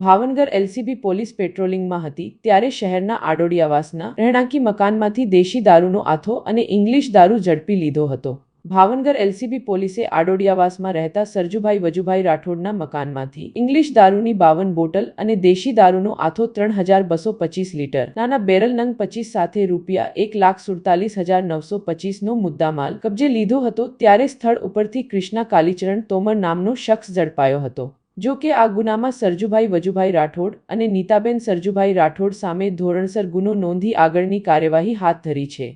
Bhavnagar LCB police પેટ્રોલિંગમાં હતી ત્યારે શહેરના આડોડિયાવાસના રહેણાંકી મકાનમાંથી દેશી દારૂનો આથો અને ઇંગ્લિશ દારૂ ઝડપી લીધો હતો. ભાવનગર એલસીબી પોલીસે આડોડિયાવાસમાં રહેતા સરજુભાઈ વજુભાઈ રાઠોડના મકાનમાંથી ઇંગ્લિશ દારૂની બાવન બોટલ અને દેશી દારૂનો આથો ત્રણ હજાર બસો પચીસ લીટર, નાના બેરલ નંગ પચીસ સાથે રૂપિયા એક લાખ સુડતાલીસ હજાર નવસો પચીસનો મુદ્દામાલ કબજે લીધો હતો ત્યારે સ્થળ ઉપરથી કૃષ્ણા કાલીચરણ તોમર નામનો શખ્સ ઝડપાયો હતો. જો કે આ ગુનામાં સરજુભાઈ વજુભાઈ રાઠોડ અને નીતાબેન સરજુભાઈ રાઠોડ સામે ધોરણસર ગુનો નોંધી આગળની કાર્યવાહી હાથ ધરી છે.